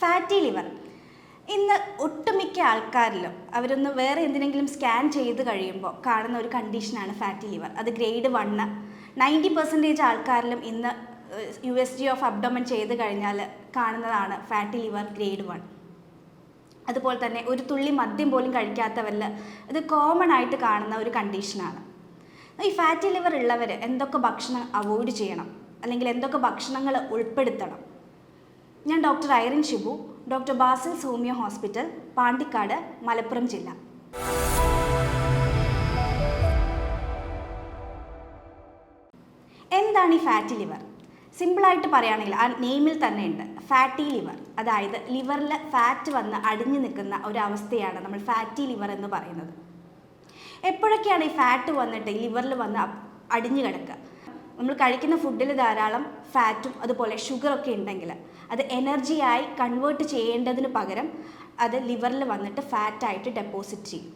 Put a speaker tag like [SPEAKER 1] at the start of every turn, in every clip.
[SPEAKER 1] Fatty liver ഇന്ന് ഒട്ടുമിക്ക ആൾക്കാരിലും അവരൊന്ന് വേറെ എന്തിനെങ്കിലും സ്കാൻ ചെയ്ത് കഴിയുമ്പോൾ കാണുന്ന ഒരു കണ്ടീഷനാണ് ഫാറ്റി ലിവർ അത് ഗ്രേഡ് വണ്ണ് നയന്റി പെർസെന്റേജ് ആൾക്കാരിലും ഇന്ന് U S G of abdomen ചെയ്ത് കഴിഞ്ഞാൽ കാണുന്നതാണ് ഫാറ്റി ലിവർ ഗ്രേഡ് വൺ അതുപോലെ തന്നെ ഒരു തുള്ളി മദ്യം പോലും കഴിക്കാത്തവരിൽ ഇത് കോമൺ ആയിട്ട് കാണുന്ന ഒരു കണ്ടീഷനാണ് ഈ ഫാറ്റി ലിവർ ഉള്ളവർ എന്തൊക്കെ ഭക്ഷണം അവോയ്ഡ് ചെയ്യണം? അല്ലെങ്കിൽ എന്തൊക്കെ ഭക്ഷണങ്ങൾ ഉൾപ്പെടുത്തണം? ഞാൻ doctor Irene Shibu doctor Basil homoeo hospital Pandikkad Malappuram ജില്ല. എന്താണ് ഈ ഫാറ്റി ലിവർ സിമ്പിളായിട്ട് പറയുകയാണെങ്കിൽ ആ നെയിമിൽ തന്നെ ഉണ്ട്. ഫാറ്റി ലിവർ അതായത് ലിവറിൽ ഫാറ്റ് വന്ന് അടിഞ്ഞു നിൽക്കുന്ന ഒരവസ്ഥയാണ് നമ്മൾ ഫാറ്റി ലിവർ എന്ന് പറയുന്നത്. എപ്പോഴൊക്കെയാണ് ഈ ഫാറ്റ് വന്നിട്ട് ലിവറിൽ വന്ന് അടിഞ്ഞു കിടക്കുക? നമ്മൾ കഴിക്കുന്ന ഫുഡിൽ ധാരാളം ഫാറ്റും അതുപോലെ ഷുഗറൊക്കെ ഉണ്ടെങ്കിൽ അത് എനർജിയായി കൺവേർട്ട് ചെയ്യേണ്ടതിന് പകരം അത് ലിവറിൽ വന്നിട്ട് ഫാറ്റായിട്ട് ഡെപ്പോസിറ്റ് ചെയ്യും.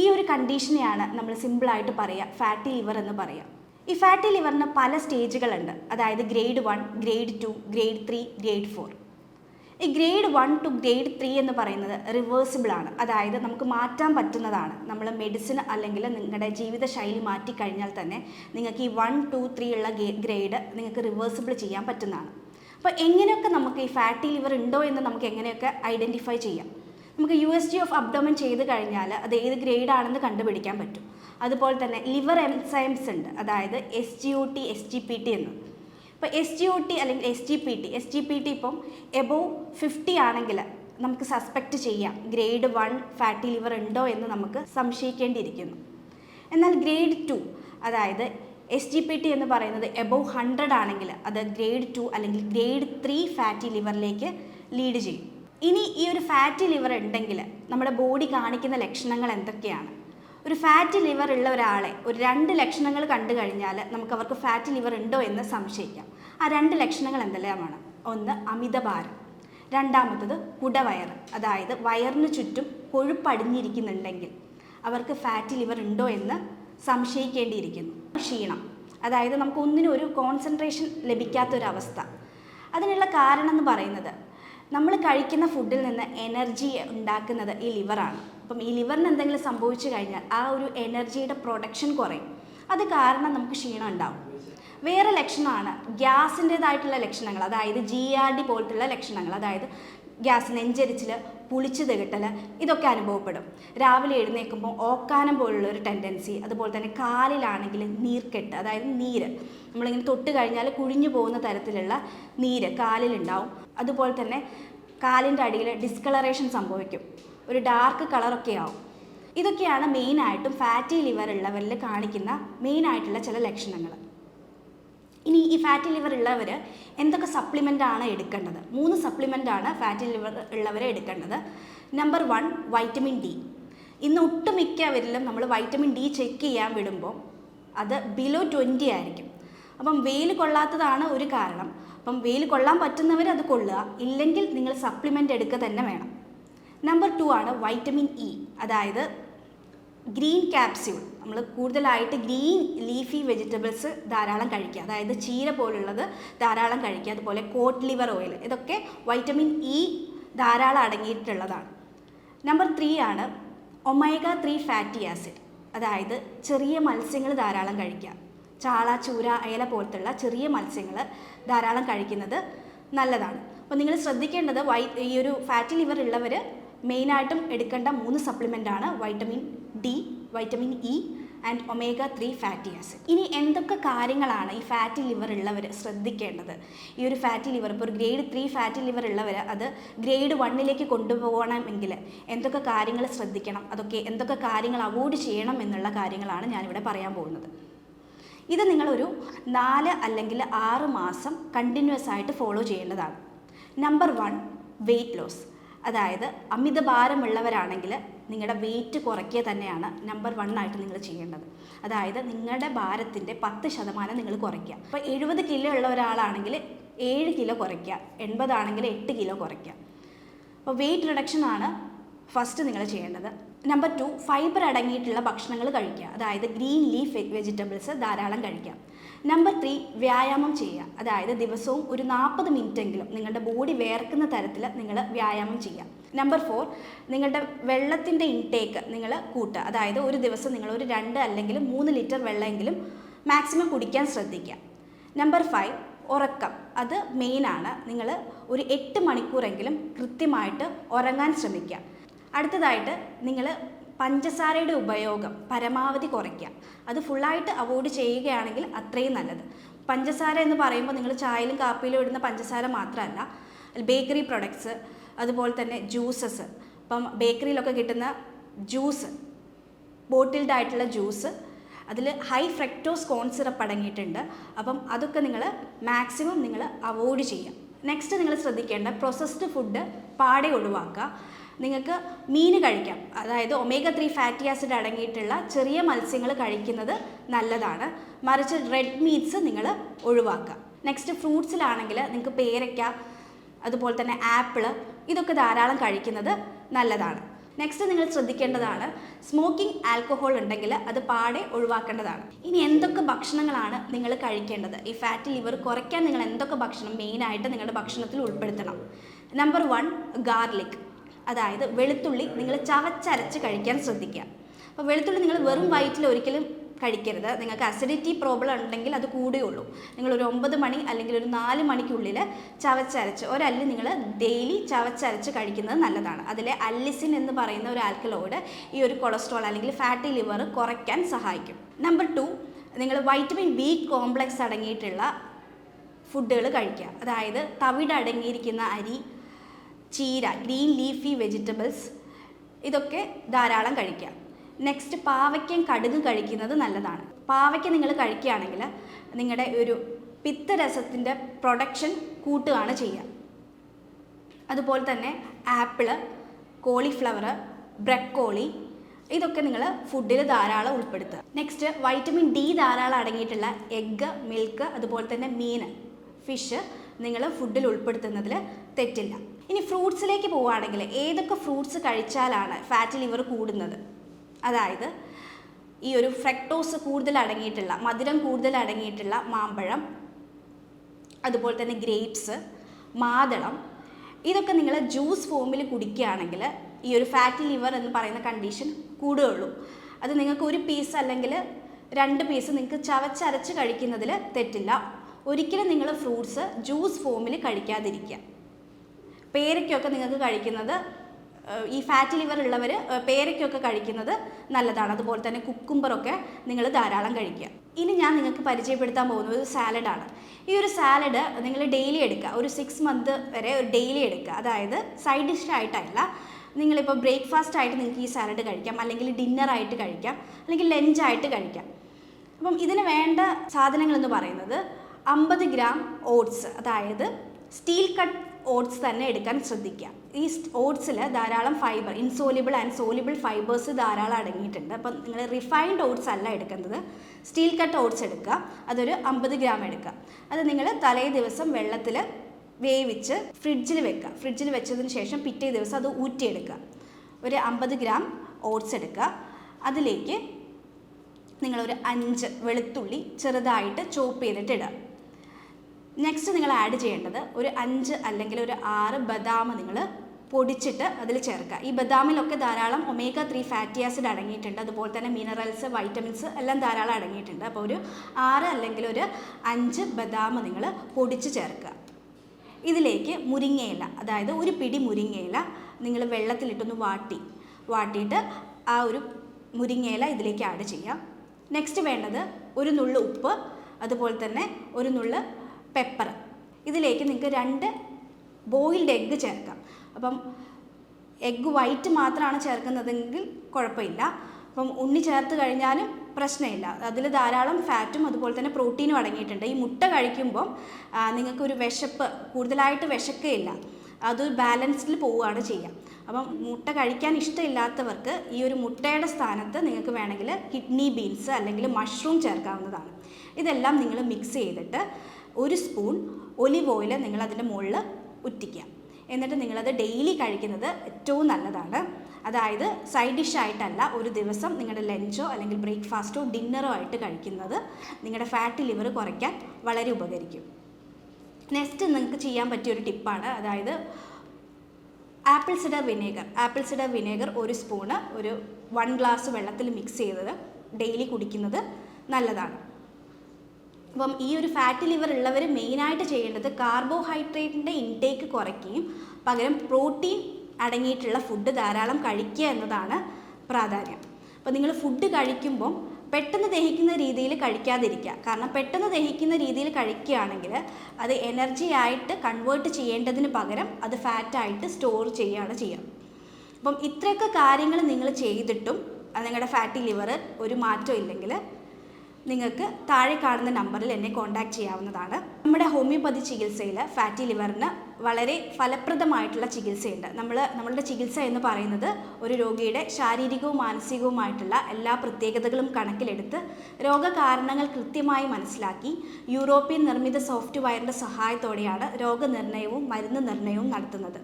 [SPEAKER 1] ഈ ഒരു കണ്ടീഷനെയാണ് നമ്മൾ സിമ്പിളായിട്ട് പറയുക ഫാറ്റി ലിവർ എന്ന് പറയുക ഈ ഫാറ്റി ലിവറിന് പല സ്റ്റേജുകളുണ്ട് അതായത് grade one grade two grade three grade four ഈ grade one two grade three എന്ന് പറയുന്നത് റിവേഴ്സിബിളാണ് അതായത് നമുക്ക് മാറ്റാൻ പറ്റുന്നതാണ്. നമ്മൾ മെഡിസിൻ അല്ലെങ്കിൽ നിങ്ങളുടെ ജീവിതശൈലി മാറ്റിക്കഴിഞ്ഞാൽ തന്നെ നിങ്ങൾക്ക് ഈ വൺ ടു ത്രീ ഉള്ള ഗ്രേഡ് നിങ്ങൾക്ക് റിവേഴ്സിബിൾ ചെയ്യാൻ പറ്റുന്നതാണ്. അപ്പോൾ എങ്ങനെയൊക്കെ നമുക്ക് ഈ ഫാറ്റി ലിവർ ഉണ്ടോ എന്ന് നമുക്ക് എങ്ങനെയൊക്കെ ഐഡന്റിഫൈ ചെയ്യാം? നമുക്ക് U S G of abdomen ചെയ്ത് കഴിഞ്ഞാൽ അത് ഏത് ഗ്രേഡ് ആണെന്ന് കണ്ടുപിടിക്കാൻ പറ്റും. അതുപോലെ തന്നെ ലിവർ എൻസൈംസ് ഉണ്ട്. അതായത് S G O T S G P T എന്ന്. ഇപ്പോൾ എസ് ജി ഒ ടി അല്ലെങ്കിൽ S G P T S G P T ഇപ്പം എബോവ് ഫിഫ്റ്റി ആണെങ്കിൽ നമുക്ക് സസ്പെക്റ്റ് ചെയ്യാം. ഗ്രേഡ് വൺ ഫാറ്റി ലിവർ ഉണ്ടോ എന്ന് നമുക്ക് സംശയിക്കേണ്ടിയിരിക്കുന്നു. എന്നാൽ ഗ്രേഡ് ടു അതായത് എസ് ജി പി ടി എന്ന് പറയുന്നത് എബവ് ഹൺഡ്രഡ് ആണെങ്കിൽ അത് ഗ്രേഡ് ടു അല്ലെങ്കിൽ ഗ്രേഡ് ത്രീ ഫാറ്റി ലിവറിലേക്ക് ലീഡ് ചെയ്യും. ഇനി ഈ ഒരു ഫാറ്റി ലിവർ ഉണ്ടെങ്കിൽ നമ്മുടെ ബോഡി കാണിക്കുന്ന ലക്ഷണങ്ങൾ എന്തൊക്കെയാണ്? ഒരു ഫാറ്റി ലിവർ ഉള്ള ഒരാളെ ഒരു രണ്ട് ലക്ഷണങ്ങൾ കണ്ടു കഴിഞ്ഞാൽ നമുക്ക് അവർക്ക് ഫാറ്റി ലിവർ ഉണ്ടോ എന്ന് സംശയിക്കാം. ആ രണ്ട് ലക്ഷണങ്ങൾ എന്തെല്ലാമാണ് ഒന്ന് അമിതഭാരം രണ്ടാമത്തത് കുടവയർ അതായത് വയറിന് ചുറ്റും കൊഴുപ്പടിഞ്ഞിരിക്കുന്നുണ്ടെങ്കിൽ അവർക്ക് ഫാറ്റി ലിവർ ഉണ്ടോ എന്ന് സംശയിക്കേണ്ടിയിരിക്കുന്നു. ക്ഷീണം. അതായത് നമുക്ക് ഒന്നിനും ഒരു കോൺസെൻട്രേഷൻ ലഭിക്കാത്തൊരവസ്ഥ. അതിനുള്ള കാരണം എന്ന് പറയുന്നത് നമ്മൾ കഴിക്കുന്ന ഫുഡിൽ നിന്ന് എനർജി ഉണ്ടാക്കുന്നത് ഈ ലിവറാണ് അപ്പം ഈ ലിവറിന് എന്തെങ്കിലും സംഭവിച്ചു കഴിഞ്ഞാൽ ആ ഒരു എനർജിയുടെ പ്രൊഡക്ഷൻ കുറയും. അത് കാരണം നമുക്ക് ക്ഷീണം ഉണ്ടാവും. വേറെ ലക്ഷണമാണ് ഗ്യാസിന്റെതായിട്ടുള്ള ലക്ഷണങ്ങൾ. അതായത് ജി ആർ ഡി പോലത്തുള്ള ലക്ഷണങ്ങൾ. അതായത് ഗ്യാസ് നെഞ്ചരിച്ചിൽ പുളിച്ചു തികട്ടൽ ഇതൊക്കെ അനുഭവപ്പെടും. രാവിലെ എഴുന്നേൽക്കുമ്പോൾ ഓക്കാനം പോലുള്ള ഒരു ടെൻഡൻസി അതുപോലെ തന്നെ കാലിലാണെങ്കിൽ നീർക്കെട്ട് അതായത് നീര്. നമ്മളിങ്ങനെ തൊട്ട് കഴിഞ്ഞാൽ കുഴിഞ്ഞു പോകുന്ന തരത്തിലുള്ള നീര് കാലിലുണ്ടാവും. അതുപോലെ തന്നെ കാലിന്റെ അടിയിൽ ഡിസ്കളറേഷൻ സംഭവിക്കും. ഒരു ഡാർക്ക് കളറൊക്കെ ആവും. ഇതൊക്കെയാണ് മെയിനായിട്ടും ഫാറ്റി ലിവർ ഉള്ളവരിൽ കാണിക്കുന്ന മെയിനായിട്ടുള്ള ചില ലക്ഷണങ്ങൾ ഇനി ഈ ഫാറ്റി ലിവർ ഉള്ളവർ എന്തൊക്കെ സപ്ലിമെന്റ് ആണ് എടുക്കേണ്ടത്? മൂന്ന് സപ്ലിമെന്റ് ആണ് ഫാറ്റി ലിവർ ഉള്ളവരെ എടുക്കേണ്ടത്. നമ്പർ വൺ വൈറ്റമിൻ ഡി ഇന്ന് ഒട്ടുമിക്കവരിലും നമ്മൾ വൈറ്റമിൻ ഡി ചെക്ക് ചെയ്യാൻ വിടുമ്പോൾ അത് ബിലോ ട്വന്റി ആയിരിക്കും. അപ്പം വെയിൽ കൊള്ളാത്തതാണ് ഒരു കാരണം. അപ്പം വെയിൽ കൊള്ളാൻ പറ്റുന്നവർ അത് കൊള്ളുക. ഇല്ലെങ്കിൽ നിങ്ങൾ സപ്ലിമെന്റ് എടുക്കുക തന്നെ വേണം. നമ്പർ ടു ആണ് വൈറ്റമിൻ ഇ അതായത് ഗ്രീൻ ക്യാപ്സ്യൂൾ. നമ്മൾ കൂടുതലായിട്ട് ഗ്രീൻ ലീഫി വെജിറ്റബിൾസ് ധാരാളം കഴിക്കുക. അതായത് ചീര പോലുള്ളത് ധാരാളം കഴിക്കുക. അതുപോലെ കോട്ട് ലിവർ ഓയിൽ ഇതൊക്കെ വൈറ്റമിൻ ഇ ധാരാളം അടങ്ങിയിട്ടുള്ളതാണ്. നമ്പർ ത്രീ ആണ് ഒമേഗ ത്രീ ഫാറ്റി ആസിഡ്. അതായത് ചെറിയ മത്സ്യങ്ങൾ ധാരാളം കഴിക്കുക. ചാള ചൂര അയല പോലത്തുള്ള ചെറിയ മത്സ്യങ്ങൾ ധാരാളം കഴിക്കുന്നത് നല്ലതാണ്. അപ്പോൾ നിങ്ങൾ ശ്രദ്ധിക്കേണ്ടത് വൈ ഈ ഒരു ഫാറ്റി ലിവർ ഉള്ളവർ മെയിനായിട്ടും എടുക്കേണ്ട മൂന്ന് സപ്ലിമെന്റ് ആണ് vitamin D vitamin E and omega three fatty acid. ഇനി എന്തൊക്കെ കാര്യങ്ങളാണ് ഈ ഫാറ്റി ലിവർ ഉള്ളവർ ശ്രദ്ധിക്കേണ്ടത്? ഈ ഒരു ഫാറ്റി ലിവർ ഇപ്പോൾ ഒരു ഗ്രേഡ് ത്രീ ഫാറ്റി ലിവർ ഉള്ളവർ അത് ഗ്രേഡ് വണ്ണിലേക്ക് കൊണ്ടുപോകണമെങ്കിൽ എന്തൊക്കെ കാര്യങ്ങൾ ശ്രദ്ധിക്കണം? അതൊക്കെ എന്തൊക്കെ കാര്യങ്ങൾ അവോയ്ഡ് ചെയ്യണം എന്നുള്ള കാര്യങ്ങളാണ് ഞാനിവിടെ പറയാൻ പോകുന്നത്. ഇത് നിങ്ങളൊരു നാല് അല്ലെങ്കിൽ ആറ് മാസം കണ്ടിന്യൂസ് ആയിട്ട് ഫോളോ ചെയ്യേണ്ടതാണ്. നമ്പർ വൺ വെയിറ്റ് ലോസ് അതായത് അമിത അമിതഭാരമുള്ളവരാണെങ്കിൽ നിങ്ങളുടെ വെയിറ്റ് കുറയ്ക്കുക തന്നെയാണ് നമ്പർ വൺ ആയിട്ട് നിങ്ങൾ ചെയ്യേണ്ടത്. അതായത് നിങ്ങളുടെ ഭാരത്തിന്റെ പത്ത് ശതമാനം നിങ്ങൾ കുറയ്ക്കുക. അപ്പോൾ എഴുപത് കിലോ ഉള്ള ഒരാളാണെങ്കിൽ ഏഴ് കിലോ കുറയ്ക്കുക എൺപതാണെങ്കിൽ എട്ട് കിലോ കുറയ്ക്കുക. അപ്പോൾ വെയിറ്റ് റിഡക്ഷൻ ആണ് ഫസ്റ്റ് നിങ്ങൾ ചെയ്യേണ്ടത്. നമ്പർ ടു ഫൈബർ അടങ്ങിയിട്ടുള്ള ഭക്ഷണങ്ങൾ കഴിക്കുക. അതായത് ഗ്രീൻ ലീഫ് വെജിറ്റബിൾസ് ധാരാളം കഴിക്കുക. നമ്പർ ത്രീ വ്യായാമം ചെയ്യുക. അതായത് ദിവസവും ഒരു നാൽപ്പത് എങ്കിലും നിങ്ങളുടെ ബോഡി വേർക്കുന്ന തരത്തിൽ നിങ്ങൾ വ്യായാമം ചെയ്യുക. നമ്പർ ഫോർ നിങ്ങളുടെ വെള്ളത്തിന്റെ ഇൻടേക്ക് നിങ്ങൾ കൂട്ടുക. അതായത് ഒരു ദിവസം നിങ്ങൾ ഒരു രണ്ട് അല്ലെങ്കിൽ മൂന്ന് ലിറ്റർ വെള്ളമെങ്കിലും മാക്സിമം കുടിക്കാൻ ശ്രദ്ധിക്കുക. നമ്പർ ഫൈവ് ഉറക്കം. അത് മെയിനാണ് നിങ്ങൾ ഒരു എട്ട് മണിക്കൂറെങ്കിലും കൃത്യമായിട്ട് ഉറങ്ങാൻ ശ്രമിക്കുക. അടുത്തതായിട്ട് നിങ്ങൾ പഞ്ചസാരയുടെ ഉപയോഗം പരമാവധി കുറയ്ക്കുക. അത് ഫുള്ളായിട്ട് അവോയ്ഡ് ചെയ്യുകയാണെങ്കിൽ അത്രയും നല്ലത്. പഞ്ചസാര എന്ന് പറയുമ്പോൾ നിങ്ങൾ ചായയിലും കാപ്പിയിലും ഇടുന്ന പഞ്ചസാര മാത്രമല്ല ബേക്കറി പ്രൊഡക്ട്സ് അതുപോലെ തന്നെ ജ്യൂസസ് ഇപ്പം ബേക്കറിയിലൊക്കെ കിട്ടുന്ന ജ്യൂസ് ബോട്ടിൽഡ് ആയിട്ടുള്ള ജ്യൂസ് അതിൽ ഹൈ ഫ്രക്ടോസ് കോൺ സിറപ്പ് അടങ്ങിയിട്ടുണ്ട്. അപ്പം അതൊക്കെ നിങ്ങൾ മാക്സിമം നിങ്ങൾ അവോയ്ഡ് ചെയ്യുക. നെക്സ്റ്റ് നിങ്ങൾ ശ്രദ്ധിക്കേണ്ട പ്രോസസ്ഡ് ഫുഡ് പാടെ ഒഴിവാക്കുക. നിങ്ങൾക്ക് മീൻ കഴിക്കാം. അതായത് ഒമേഗ ത്രീ ഫാറ്റി ആസിഡ് അടങ്ങിയിട്ടുള്ള ചെറിയ മത്സ്യങ്ങൾ കഴിക്കുന്നത് നല്ലതാണ്. മറിച്ച് റെഡ് മീറ്റ്സ് നിങ്ങൾ ഒഴിവാക്കുക. നെക്സ്റ്റ് ഫ്രൂട്ട്സിലാണെങ്കിൽ നിങ്ങൾക്ക് പേരയ്ക്ക അതുപോലെ തന്നെ ആപ്പിൾ ഇതൊക്കെ ധാരാളം കഴിക്കുന്നത് നല്ലതാണ്. നെക്സ്റ്റ് നിങ്ങൾ ശ്രദ്ധിക്കേണ്ടതാണ് സ്മോക്കിംഗ് ആൽക്കഹോൾ ഉണ്ടെങ്കിൽ അത് പാടെ ഒഴിവാക്കേണ്ടതാണ്. ഇനി എന്തൊക്കെ ഭക്ഷണങ്ങളാണ് നിങ്ങൾ കഴിക്കേണ്ടത്? ഈ ഫാറ്റ് ലിവർ കുറയ്ക്കാൻ നിങ്ങൾ എന്തൊക്കെ ഭക്ഷണം മെയിനായിട്ട് നിങ്ങളുടെ ഭക്ഷണത്തിൽ ഉൾപ്പെടുത്തണം? നമ്പർ വൺ ഗാർലിക് അതായത് വെളുത്തുള്ളി നിങ്ങൾ ചവച്ചരച്ച് കഴിക്കാൻ ശ്രദ്ധിക്കുക. അപ്പോൾ വെളുത്തുള്ളി നിങ്ങൾ വെറും വയറ്റിൽ ഒരിക്കലും കഴിക്കരുത്. നിങ്ങൾക്ക് അസിഡിറ്റി പ്രോബ്ലം ഉണ്ടെങ്കിൽ അത് കൂടുകയുള്ളൂ നിങ്ങൾ ഒരു ഒമ്പത് മണി അല്ലെങ്കിൽ ഒരു നാല് മണിക്കുള്ളിൽ ചവച്ചരച്ച് ഒരല്ല് നിങ്ങൾ ഡെയിലി ചവച്ചരച്ച് കഴിക്കുന്നത് നല്ലതാണ്. അതിലെ അല്ലിസിൻ എന്ന് പറയുന്ന ഒരു ആൽക്കലോയിഡ് ഈ ഒരു കൊളസ്ട്രോൾ അല്ലെങ്കിൽ ഫാറ്റി ലിവർ കുറയ്ക്കാൻ സഹായിക്കും. നമ്പർ ടു നിങ്ങൾ വൈറ്റമിൻ ബി കോംപ്ലക്സ് അടങ്ങിയിട്ടുള്ള ഫുഡുകൾ കഴിക്കുക. അതായത് തവിട് അടങ്ങിയിരിക്കുന്ന അരി ചീര ഗ്രീൻ ലീഫി വെജിറ്റബിൾസ് ഇതൊക്കെ ധാരാളം കഴിക്കുക നെക്സ്റ്റ് പാവയ്ക്കയും കടുകും കഴിക്കുന്നത് നല്ലതാണ്. പാവയ്ക്ക നിങ്ങൾ കഴിക്കുകയാണെങ്കിൽ നിങ്ങളുടെ ഒരു പിത്തരസത്തിന്റെ പ്രൊഡക്ഷൻ കൂട്ടുകയാണ് ചെയ്യുക. അതുപോലെ തന്നെ ആപ്പിൾ കോളിഫ്ലവർ ബ്രക്കോളി ഇതൊക്കെ നിങ്ങൾ ഫുഡിൽ ധാരാളം ഉൾപ്പെടുത്തുക. നെക്സ്റ്റ് വൈറ്റമിൻ ഡി ധാരാളം അടങ്ങിയിട്ടുള്ള എഗ്ഗ് മിൽക്ക് അതുപോലെ തന്നെ മീൻ ഫിഷ് നിങ്ങൾ ഫുഡിൽ ഉൾപ്പെടുത്തുന്നതിൽ തെറ്റില്ല. ഇനി ഫ്രൂട്ട്സിലേക്ക് പോവുകയാണെങ്കിൽ ഏതൊക്കെ ഫ്രൂട്ട്സ് കഴിച്ചാലാണ് ഫാറ്റ് ലിവർ കൂടുന്നത്? അതായത് ഈ ഒരു ഫ്രക്ടോസ് കൂടുതൽ അടങ്ങിയിട്ടുള്ള മധുരം കൂടുതൽ അടങ്ങിയിട്ടുള്ള മാമ്പഴം അതുപോലെ തന്നെ ഗ്രേപ്സ് മാതളം ഇതൊക്കെ നിങ്ങൾ ജ്യൂസ് ഫോമിൽ കുടിക്കുകയാണെങ്കിൽ ഈ ഒരു ഫാറ്റ് ലിവർ എന്ന് പറയുന്ന കണ്ടീഷൻ കൂടുകയുള്ളൂ. അത് നിങ്ങൾക്ക് ഒരു പീസ് അല്ലെങ്കിൽ രണ്ട് പീസ് നിങ്ങൾക്ക് ചവച്ചരച്ച് കഴിക്കുന്നതിൽ തെറ്റില്ല. ഒരിക്കലും നിങ്ങൾ ഫ്രൂട്ട്സ് ജ്യൂസ് ഫോമിൽ കഴിക്കാതിരിക്കുക. പേരയ്ക്കൊക്കെ നിങ്ങൾക്ക് കഴിക്കുന്നത് ഈ ഫാറ്റ് ലിവർ ഉള്ളവർ പേരയ്ക്കൊക്കെ കഴിക്കുന്നത് നല്ലതാണ്. അതുപോലെ തന്നെ കുക്കുംബറൊക്കെ നിങ്ങൾ ധാരാളം കഴിക്കുക. ഇനി ഞാൻ നിങ്ങൾക്ക് പരിചയപ്പെടുത്താൻ പോകുന്നത് ഒരു സാലഡാണ് ഈ ഒരു സാലഡ് നിങ്ങൾ ഡെയിലി എടുക്കുക. ഒരു സിക്സ് മന്ത് വരെ ഒരു ഡെയിലി എടുക്കുക. അതായത് സൈഡ് ഡിഷായിട്ടല്ല നിങ്ങളിപ്പോൾ ബ്രേക്ക്ഫാസ്റ്റ് ആയിട്ട് നിങ്ങൾക്ക് ഈ സാലഡ് കഴിക്കാം. അല്ലെങ്കിൽ ഡിന്നറായിട്ട് കഴിക്കാം. അല്ലെങ്കിൽ ലഞ്ചായിട്ട് കഴിക്കാം. അപ്പം ഇതിന് വേണ്ട സാധനങ്ങളെന്ന് പറയുന്നത് അമ്പത് ഗ്രാം ഓട്സ് അതായത് സ്റ്റീൽ കട്ട് ഓട്സ് തന്നെ എടുക്കാൻ ശ്രദ്ധിക്കുക. ഈ ഓട്സിൽ ധാരാളം fibre insoluble and soluble fibres ധാരാളം അടങ്ങിയിട്ടുണ്ട്. അപ്പം നിങ്ങൾ റിഫൈൻഡ് ഓട്സ് അല്ല എടുക്കുന്നത്. സ്റ്റീൽ കട്ട് ഓട്സ് എടുക്കുക. അതൊരു അമ്പത് ഗ്രാം എടുക്കുക. അത് നിങ്ങൾ തലേ ദിവസം വെള്ളത്തിൽ വേവിച്ച് ഫ്രിഡ്ജിൽ വെക്കുക. ഫ്രിഡ്ജിൽ വെച്ചതിന് ശേഷം പിറ്റേ ദിവസം അത് ഊറ്റിയെടുക്കുക. ഒരു അമ്പത് ഗ്രാം ഓട്സ് എടുക്കുക. അതിലേക്ക് നിങ്ങളൊരു അഞ്ച് വെളുത്തുള്ളി ചെറുതായിട്ട് ചോപ്പ് ചെയ്തിട്ട് ഇടുക. നെക്സ്റ്റ് നിങ്ങൾ ആഡ് ചെയ്യേണ്ടത് ഒരു അഞ്ച് അല്ലെങ്കിൽ ഒരു ആറ് ബദാം നിങ്ങൾ പൊടിച്ചിട്ട് അതിൽ ചേർക്കുക. ഈ ബദാമിലൊക്കെ ധാരാളം ഒമേഗ ത്രീ ഫാറ്റി ആസിഡ് അടങ്ങിയിട്ടുണ്ട്. അതുപോലെ തന്നെ മിനറൽസ് വൈറ്റമിൻസ് എല്ലാം ധാരാളം അടങ്ങിയിട്ടുണ്ട്. അപ്പോൾ ഒരു ആറ് അല്ലെങ്കിൽ ഒരു അഞ്ച് ബദാം നിങ്ങൾ പൊടിച്ച് ചേർക്കുക. ഇതിലേക്ക് മുരിങ്ങയില അതായത് ഒരു പിടി മുരിങ്ങയില നിങ്ങൾ വെള്ളത്തിലിട്ടൊന്ന് വാട്ടി. വാട്ടിയിട്ട് ആ ഒരു മുരിങ്ങയില ഇതിലേക്ക് ആഡ് ചെയ്യാം. നെക്സ്റ്റ് വേണ്ടത് ഒരു നുള്ളു ഉപ്പ് അതുപോലെ തന്നെ ഒരു നുള്ളു പെപ്പർ ഇതിലേക്ക് നിങ്ങൾക്ക് രണ്ട് ബോയിൽഡ് എഗ്ഗ് ചേർക്കാം. അപ്പം എഗ്ഗ് വൈറ്റ് മാത്രമാണ് ചേർക്കുന്നതെങ്കിൽ കുഴപ്പമില്ല. അപ്പം ഉണ്ണി ചേർത്ത് കഴിഞ്ഞാലും പ്രശ്നമില്ല. അതിൽ ധാരാളം ഫാറ്റും അതുപോലെ തന്നെ പ്രോട്ടീനും അടങ്ങിയിട്ടുണ്ട്. ഈ മുട്ട കഴിക്കുമ്പം നിങ്ങൾക്കൊരു വിശപ്പ് കൂടുതലായിട്ട് വിശക്കുകയില്ല അത് ബാലൻസിൽ പോവുകയാണ് ചെയ്യുക. അപ്പം മുട്ട കഴിക്കാൻ ഇഷ്ടമില്ലാത്തവർക്ക് ഈ ഒരു മുട്ടയുടെ സ്ഥാനത്ത് നിങ്ങൾക്ക് വേണമെങ്കിൽ കിഡ്നി ബീൻസ് അല്ലെങ്കിൽ മഷ്റൂം ചേർക്കാവുന്നതാണ്. ഇതെല്ലാം നിങ്ങൾ മിക്സ് ചെയ്തിട്ട് ഒരു സ്പൂൺ ഒലിവ് ഓയിൽ നിങ്ങൾ അതിന്റെ മുകളിൽ ഉറ്റിക്കുക. എന്നിട്ട് നിങ്ങളത് ഡെയിലി കഴിക്കുന്നത് ഏറ്റവും നല്ലതാണ്. അതായത് സൈഡ് ഡിഷായിട്ടല്ല ഒരു ദിവസം നിങ്ങളുടെ ലഞ്ചോ അല്ലെങ്കിൽ ബ്രേക്ക്ഫാസ്റ്റോ ഡിന്നറോ ആയിട്ട് കഴിക്കുന്നത് നിങ്ങളുടെ ഫാറ്റ് ലിവർ കുറയ്ക്കാൻ വളരെ ഉപകരിക്കും. നെക്സ്റ്റ് നിങ്ങൾക്ക് ചെയ്യാൻ പറ്റിയ ഒരു ടിപ്പാണ് അതായത് apple cider vinegar apple cider vinegar ഒരു സ്പൂണ് ഒരു വൺ ഗ്ലാസ് വെള്ളത്തിൽ മിക്സ് ചെയ്തത് ഡെയിലി കുടിക്കുന്നത് നല്ലതാണ്. അപ്പം ഈ ഒരു ഫാറ്റ് ലിവർ ഉള്ളവർ മെയിനായിട്ട് ചെയ്യേണ്ടത് കാർബോഹൈഡ്രേറ്റിന്റെ ഇൻടേക്ക് കുറയ്ക്കുകയും പകരം പ്രോട്ടീൻ അടങ്ങിയിട്ടുള്ള ഫുഡ് ധാരാളം കഴിക്കുക എന്നതാണ് പ്രാധാന്യം. അപ്പോൾ നിങ്ങൾ ഫുഡ് കഴിക്കുമ്പം പെട്ടെന്ന് ദഹിക്കുന്ന രീതിയിൽ കഴിക്കാതിരിക്കുക. കാരണം പെട്ടെന്ന് ദഹിക്കുന്ന രീതിയിൽ കഴിക്കുകയാണെങ്കിൽ അത് എനർജി ആയിട്ട് കൺവേർട്ട് ചെയ്യേണ്ടതിന് പകരം അത് ഫാറ്റായിട്ട് സ്റ്റോർ ചെയ്യുകയാണ് ചെയ്യുക. അപ്പം ഇത്രയൊക്കെ കാര്യങ്ങൾ നിങ്ങൾ ചെയ്തിട്ടും നിങ്ങളുടെ ഫാറ്റി ലിവർ ഒരു മാറ്റം ഇല്ലെങ്കിൽ നിങ്ങൾക്ക് താഴെ കാണുന്ന നമ്പറിൽ എന്നെ കോൺടാക്ട് ചെയ്യാവുന്നതാണ്. നമ്മുടെ ഹോമിയോപ്പതി ചികിത്സയിൽ ഫാറ്റി ലിവറിന് വളരെ ഫലപ്രദമായിട്ടുള്ള ചികിത്സയുണ്ട്. നമ്മൾ നമ്മളുടെ ചികിത്സ എന്ന് പറയുന്നത് ഒരു രോഗിയുടെ ശാരീരികവും മാനസികവുമായിട്ടുള്ള എല്ലാ പ്രത്യേകതകളും കണക്കിലെടുത്ത് രോഗകാരണങ്ങൾ കൃത്യമായി മനസ്സിലാക്കി യൂറോപ്യൻ നിർമ്മിത സോഫ്റ്റ്വെയറിന്റെ സഹായത്തോടെയാണ് രോഗനിർണയവും മരുന്ന് നിർണയവും നടത്തുന്നത്.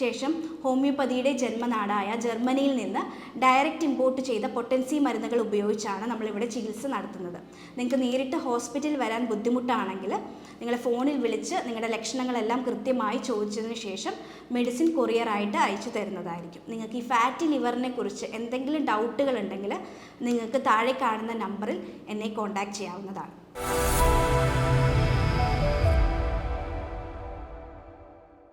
[SPEAKER 1] ശേഷം ഹോമിയോപ്പതിയുടെ ജന്മനാടായ ജർമ്മനിയിൽ നിന്ന് ഡയറക്റ്റ് ഇമ്പോർട്ട് ചെയ്ത പൊട്ടൻസി മരുന്നുകൾ ഉപയോഗിച്ചാണ് നമ്മളിവിടെ ചികിത്സ നടത്തുന്നത്. നിങ്ങൾക്ക് നേരിട്ട് ഹോസ്പിറ്റലിൽ വരാൻ ബുദ്ധിമുട്ടാണെങ്കിൽ നിങ്ങളെ ഫോണിൽ വിളിച്ച് നിങ്ങളുടെ ലക്ഷണങ്ങളെല്ലാം കൃത്യമായി ചോദിച്ചതിന് ശേഷം മെഡിസിൻ കൊറിയറായിട്ട് അയച്ചു തരുന്നതായിരിക്കും. നിങ്ങൾക്ക് ഈ ഫാറ്റി ലിവറിനെ കുറിച്ച് എന്തെങ്കിലും ഡൗട്ടുകൾ ഉണ്ടെങ്കിൽ നിങ്ങൾക്ക് താഴെ കാണുന്ന നമ്പറിൽ എന്നെ കോൺടാക്റ്റ് ചെയ്യാവുന്നതാണ്.